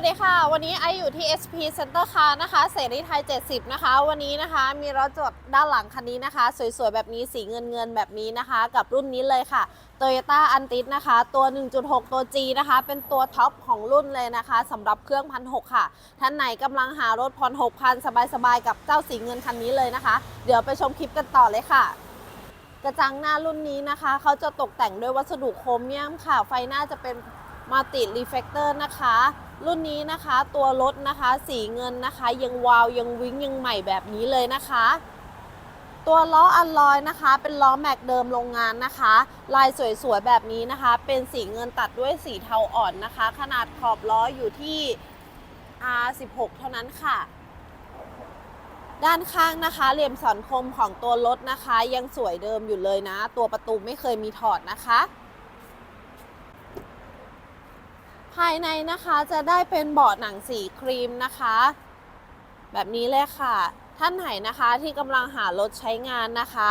วัสดีค่ะ วันนี้ไออยู่ที่ SP Center Car นะคะเสรีไทย 70 นะคะ วันนี้นะคะมีรถจดด้านหลังคันนี้นะคะ สวยๆ แบบนี้สีเงินเงินๆแบบนี้นะคะ กับรุ่นนี้เลยค่ะ Toyota a n t i s นะคะ ตัว 1.6 ตัว G นะคะ เป็นตัวท็อปของรุ่นเลยนะคะสำหรับเครื่องพันหค่ะ ท่านไหนกำลังหารถผ่อน6,000 สบายๆ กับเจ้าสีเงินคันนี้เลยนะคะ เดี๋ยวไปชมคลิปกันต่อเลยค่ะกระจังหน้ารุ่นนี้นะคะ เขาจะตกแต่งด้วยวัสดุโครเมียมค่ะ ไฟหน้าจะเป็นมัลติรีเฟกเตอร์นะคะ รุ่นนี้นะคะตัวรถนะคะสีเงินนะคะ ยังวาวยังวิ้งยังใหม่แบบนี้เลยนะคะ ตัวล้ออัลลอยนะคะ เป็นล้อแม็กเดิมโรงงานนะคะ ลายสวยๆแบบนี้นะคะ เป็นสีเงินตัดด้วยสีเทาอ่อนนะคะ ขนาดขอบล้ออยู่ที่ R16 เท่านั้นค่ะ ด้านข้างนะคะเหลี่ยมสันคมของตัวรถนะคะ ยังสวยเดิมอยู่เลยนะ ตัวประตูไม่เคยมีถอดนะคะ ภายในนะคะจะได้เป็นเบาะหนังสีครีมนะคะ แบบนี้เลยค่ะ ท่านไหนนะคะที่กำลังหารถใช้งานนะคะ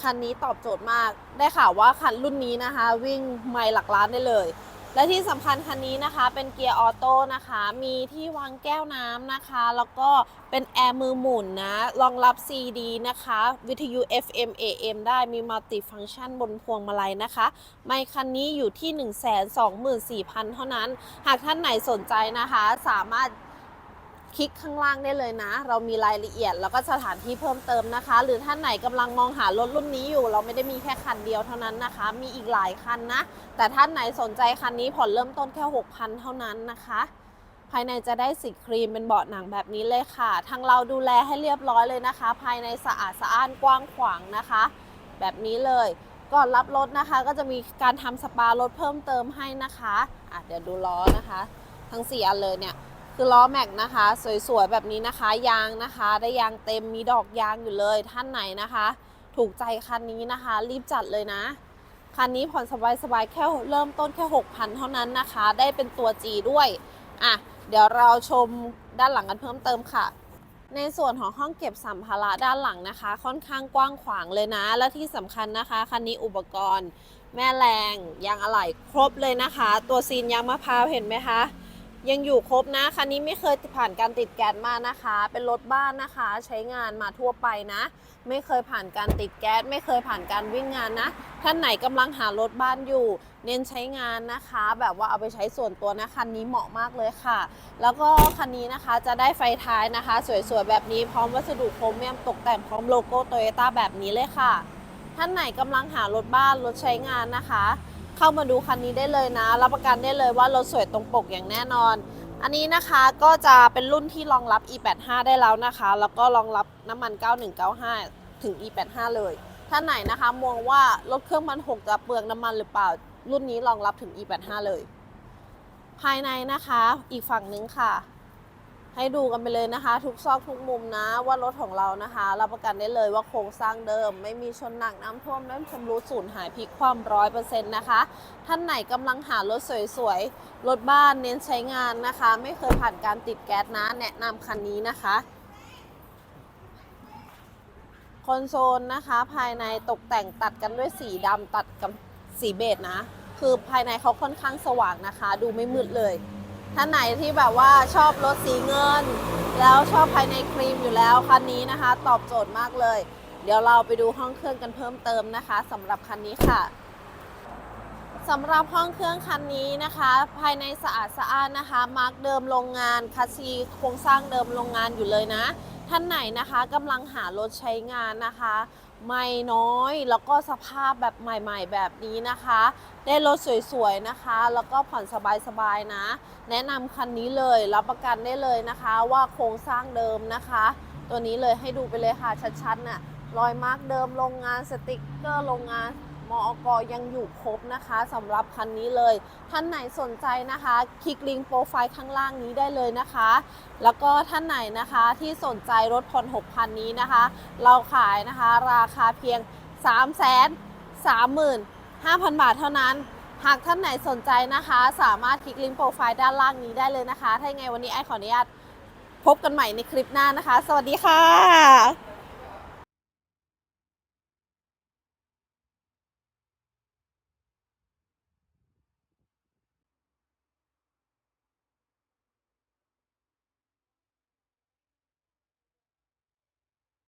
คันนี้ตอบโจทย์มากได้ข่าวว่าคันรุ่นนี้นะคะ วิ่งไมล์หลักล้านได้เลย และที่สำคัญคันนี้นะคะเป็นเกียร์ออโต้นะคะ มีที่วางแก้วน้ำนะคะ แล้วก็เป็นแอร์มือหมุนนะรองรับ CD นะคะ วิทยุ FM AM ได้มีมัลติฟังชันบนพวงมาลัยนะคะ ไม่คันนี้อยู่ที่ 124,000 เท่านั้น หากท่านไหนสนใจนะคะ สามารถ คลิกข้างล่างได้เลยนะ เรามีรายละเอียดแล้วก็สถานที่เพิ่มเติมนะคะ หรือท่านไหนกำลังมองหารถรุ่นนี้อยู่ เราไม่ได้มีแค่คันเดียวเท่านั้นนะคะ มีอีกหลายคันนะ แต่ท่านไหนสนใจคันนี้ผ่อนเริ่มต้นแค่ 6,000 เท่านั้นนะคะ ภายในจะได้สีครีมเป็นเบาะหนังแบบนี้เลยค่ะ ทางเราดูแลให้เรียบร้อยเลยนะคะ ภายในสะอาดสะอ้านกว้างขวางนะคะ แบบนี้เลยก่อนรับรถนะคะก็จะมีการทำสปารถเพิ่มเติมให้นะคะอะเดี๋ยวดูล้อนะคะ ทั้ง4อันเลยเนี่ย คือล้อแม็กนะคะ สวยๆแบบนี้นะคะ ยางนะคะ ได้ยางเต็มมีดอกยางอยู่เลยท่านไหนนะคะ ถูกใจคันนี้นะคะ รีบจัดเลยนะ คันนี้ผ่อนสบายๆแค่เริ่มต้นแค่6,000เท่านั้นนะคะ ได้เป็นตัว G ด้วยอะเดี๋ยวเราชมด้านหลังกันเพิ่มเติมค่ะ ในส่วนของห้องเก็บสัมภาระด้านหลังนะคะ ค่อนข้างกว้างขวางเลยนะ และที่สำคัญนะคะคันนี้อุปกรณ์ แม่แรงยางอะไหล่ครบเลยนะคะ ตัวซีนยางมะพร้าวเห็นไหมคะ ยังอยู่ครบนะคันนี้ไม่เคยผ่านการติดแก๊สมานะคะ เป็นรถบ้านนะคะ ใช้งานมาทั่วไปนะ ไม่เคยผ่านการติดแก๊สไม่เคยผ่านการวิ่งงานนะ ท่านไหนกำลังหารถบ้านอยู่ เน้นใช้งานนะคะ แบบว่าเอาไปใช้ส่วนตัวนะคันนี้เหมาะมากเลยค่ะ แล้วก็คันนี้นะคะจะได้ไฟท้ายนะคะ สวยๆแบบนี้พร้อมวัสดุโครเมียมตกแต่งพร้อมโลโก้โตโยต้าแบบนี้เลยค่ะ ท่านไหนกำลังหารถบ้านรถใช้งานนะคะ เข้ามาดูคันนี้ได้เลยนะ รับประกันได้เลยว่ารถสวยตรงปกอย่างแน่นอน อันนี้นะคะก็จะเป็นรุ่นที่รองรับ e85 ได้แล้วนะคะ แล้วก็รองรับน้ำมัน 9195 ถึง e85 เลย ท่านไหนนะคะมองว่ารถเครื่องมันหกจะเปลืองน้ำมันหรือเปล่า รุ่นนี้รองรับถึง e85 เลย ภายในนะคะอีกฝั่งนึงค่ะ ให้ดูกันไปเลยนะคะ ทุกซอกทุกมุมนะว่ารถของเรานะคะรับประกันได้เลยว่าโครงสร้างเดิม ไม่มีชนหนักน้ำท่วมน้ำชำรุดสูญหายพลิกความร้อยเปอร์เซ็นต์นะคะ ท่านไหนกำลังหารถสวยๆ รถบ้านเน้นใช้งานนะคะ ไม่เคยผ่านการติดแก๊สนะ แนะนำคันนี้นะคะคอนโซลนะคะภายในตกแต่งตัดกันด้วยสีดำตัดกับสีเบจนะ คือภายในเขาค่อนข้างสว่างนะคะ ดูไม่มืดเลย ท่านไหนที่แบบว่าชอบรถสีเงิน แล้วชอบภายในครีมอยู่แล้วคันนี้นะคะ ตอบโจทย์มากเลย เดี๋ยวเราไปดูห้องเครื่องกันเพิ่มเติมนะคะสำหรับคันนี้ค่ะสำหรับห้องเครื่องคันนี้นะคะ ภายในสะอาดสะอ้านนะคะ มาร์กเดิมโรงงานคัสซีโครงสร้างเดิมโรงงานอยู่เลยนะ ท่านไหนนะคะกำลังหารถใช้งานนะคะ ใหม่น้อย แล้วก็สภาพแบบใหม่ ๆ แบบนี้นะคะ ได้รถสวยๆนะคะ แล้วก็ผ่อนสบายๆนะ แนะนำคันนี้เลยรับประกันได้เลยนะคะ ว่าโครงสร้างเดิมนะคะ ตัวนี้เลยให้ดูไปเลยค่ะชัดๆน่ะรอยมาร์กเดิมโรงงานสติกเกอร์โรงงาน มอกยังอยู่ครบนะคะสำหรับคันนี้เลย ท่านไหนสนใจนะคะ คลิกลิงก์โปรไฟล์ข้างล่างนี้ได้เลยนะคะ แล้วก็ท่านไหนนะคะที่สนใจรถผ่อน6,000 นี้นะคะ เราขายนะคะราคาเพียง 3 3 5 0 0 0 บาทเท่านั้น หากท่านไหนสนใจนะคะ สามารถคลิกลิงก์โปรไฟล์ด้านล่างนี้ได้เลยนะคะ ถ้าไงวันนี้ไอขออนุญาตพบกันใหม่ในคลิปหน้านะคะ สวัสดีค่ะ